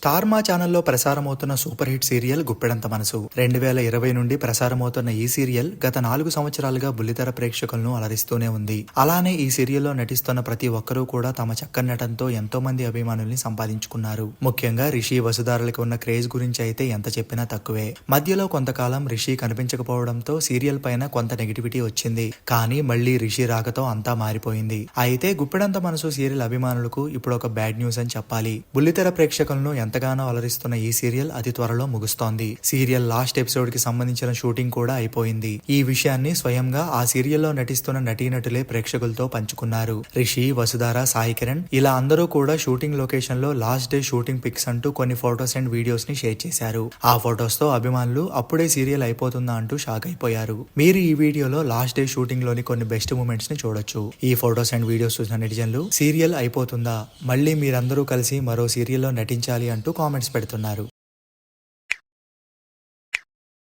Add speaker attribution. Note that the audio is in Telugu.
Speaker 1: స్టార్ మా ఛానల్లో ప్రసారమవుతున్న super hit serial Guppedantha Manasu. రెండు వేల ఇరవై నుండి ప్రసారమవుతున్న ఈ సీరియల్ గత నాలుగు సంవత్సరాలుగా బుల్లితెర ప్రేక్షకులను అలరిస్తూనే ఉంది. అలానే ఈ సీరియల్లో నటిస్తున్న ప్రతి ఒక్కరూ కూడా తమ చక్కని నటనతో ఎంతో మంది అభిమానుల్ని సంపాదించుకున్నారు. ముఖ్యంగా రిషి వసుధారులకు ఉన్న క్రేజ్ గురించి అయితే ఎంత చెప్పినా తక్కువే. మధ్యలో కొంతకాలం రిషి కనిపించకపోవడంతో సీరియల్ పైన కొంత నెగిటివిటీ వచ్చింది. కానీ మళ్ళీ రిషి రాకతో అంతా మారిపోయింది. అయితే గుప్పెడంత మనసు సీరియల్ అభిమానులకు ఇప్పుడు ఒక బ్యాడ్ న్యూస్ అని చెప్పాలి. బుల్లితెర ప్రేక్షకులను ఎంతగానో అలరిస్తున్న ఈ సీరియల్ అతి త్వరలో ముగుస్తోంది. సీరియల్ లాస్ట్ ఎపిసోడ్కి సంబంధించిన షూటింగ్ కూడా అయిపోయింది. ఈ విషయాన్ని స్వయంగా ఆ సీరియల్లో నటిస్తున్న నటీనటులే ప్రేక్షకులతో పంచుకున్నారు. రిషి వసుధార సాయి కిరణ్ ఇలా అందరూ కూడా షూటింగ్ లొకేషన్లో లాస్ట్ డే షూటింగ్ పిక్స్ అంటూ కొన్ని ఫొటోస్ అండ్ వీడియోస్ని షేర్ చేశారు. ఆ ఫొటోస్తో అభిమానులు అప్పుడే సీరియల్ అయిపోతుందా అంటూ షాక్ అయిపోయారు. మీరు ఈ వీడియోలో లాస్ట్ డే షూటింగ్లోని కొన్ని బెస్ట్ మూమెంట్స్ని చూడొచ్చు. ఈ ఫొటోస్ అండ్ వీడియోస్ చూసిన నెటిజన్లు సీరియల్ అయిపోతుందా? మళ్ళీ మీరందరూ కలిసి మరో సీరియల్లో నటించాలి అంటూ కామెంట్స్ పెడుతున్నారు.